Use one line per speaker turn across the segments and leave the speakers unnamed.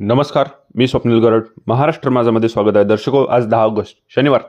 नमस्कार मी स्वप्नील गरड. महाराष्ट्र माझामध्ये स्वागत आहे. दर्शको आज दहा ऑगस्ट शनिवार.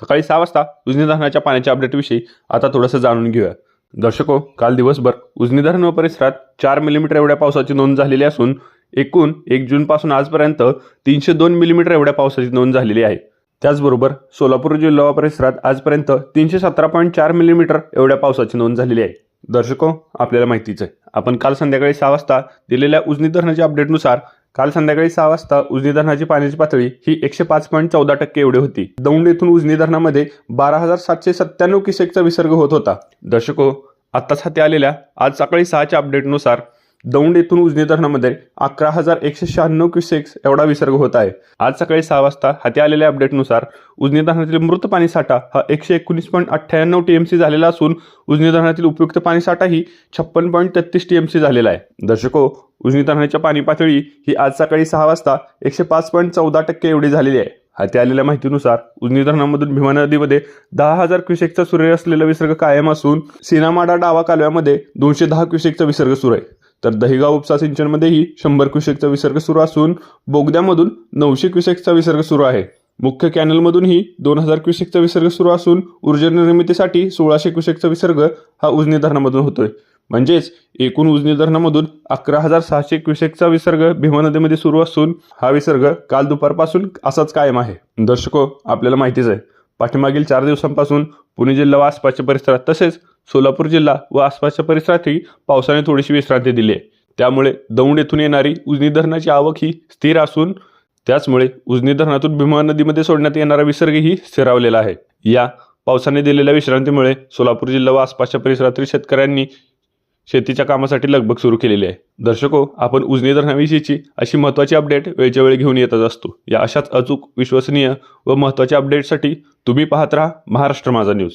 सकाळी सहा वाजता उजनी धरणाच्या पाण्याच्या अपडेटविषयी आता थोडंसं जाणून घेऊया. दर्शको काल दिवसभर उजनी धरण व परिसरात चार मिलीमीटर एवढ्या पावसाची नोंद झालेली असून एकूण एक जूनपासून आजपर्यंत तीनशे दोन मिलीमीटर एवढ्या पावसाची नोंद झालेली आहे. त्याचबरोबर सोलापूर जिल्हा व परिसरात आजपर्यंत तीनशे सतरा पॉईंट चार मिलीमीटर एवढ्या पावसाची नोंद झालेली आहे. दर्शको आपल्याला माहितीच आहे. आपण काल संध्याकाळी सहा वाजता दिलेल्या उजनी धरणाच्या अपडेटनुसार काल संध्याकाळी सहा वाजता उजनी धरणाची पाण्याची पातळी ही एकशे पाच पॉईंट चौदा टक्के एवढी होती. दौंड येथून उजनी धरणामध्ये बारा हजार सातशे सत्त्याण्णव किसेकचा विसर्ग होत होता. दर्शको आत्ताच हाती आलेल्या आज सकाळी सहाच्या अपडेटनुसार दौंड येथून उजनी धरणामध्ये अकरा हजार एकशे शहाण्णव क्युसेक्स एवढा विसर्ग होत आहे. आज सकाळी सहा वाजता हाती आलेल्या अपडेटनुसार उजनी धरणातील मृत पाणी साठा हा एकशे एकोणीस पॉईंट अठ्ठ्याण्णव टीएमसी झालेला असून उजनी धरणातील उपयुक्त पाणी साठा ही छप्पन पॉईंट तेहतीस टीएमसी झालेला आहे. दर्शको उजनी धरणाच्या पाणी पातळी ही आज सकाळी सहा वाजता एकशे पाच पॉईंट चौदा टक्के एवढी झालेली आहे. हाती आलेल्या माहितीनुसार उजनी धरणामधून भीमा नदीमध्ये दहा हजार क्युसेकचा सुरू असलेला विसर्ग कायम असून सीनामाडा डावा कालव्यामध्ये दोनशे दहा क्युसेकचा विसर्ग सुरू आहे. तर दहिगाव उपसा सिंचनमध्येही शंभर क्युसेकचा विसर्ग सुरू असून बोगद्यामधून नऊशे क्युसेकचा विसर्ग सुरू आहे. मुख्य कॅनलमधूनही दोन हजार क्युसेकचा विसर्ग सुरू असून ऊर्जा निर्मितीसाठी सोळाशे क्युसेकचा विसर्ग हा उजनी धरणामधून होतोय. म्हणजेच एकूण उजनी धरणामधून अकरा हजार सहाशे क्युसेकचा विसर्ग भीमा नदीमध्ये सुरू असून हा विसर्ग काल दुपारपासून असाच कायम आहे. दर्शको आपल्याला माहितीच आहे. पाठीमागील चार दिवसांपासून पुणे जिल्हा व आसपासच्या परिसरात तसेच सोलापूर जिल्हा व आसपासच्या परिसरातही पावसाने थोडीशी विश्रांती दिली आहे. त्यामुळे दौंड येथून येणारी उजनी धरणाची आवक ही स्थिर असून त्याचमुळे उजनी धरणातून भीमा नदीमध्ये सोडण्यात येणारा विसर्गही स्थिरावलेला आहे. या पावसाने दिलेल्या विश्रांतीमुळे सोलापूर जिल्हा व आसपासच्या परिसरातील शेतकऱ्यांनी शेतीच्या कामासाठी लगबग सुरू केलेली आहे. दर्शको आपण उजनी धरणाविषयीची अशी महत्त्वाची अपडेट वेळच्या वेळी घेऊन येतच असतो. या अशाच अचूक विश्वसनीय व महत्त्वाच्या अपडेटसाठी तुम्ही पाहत राहा महाराष्ट्र माझा न्यूज.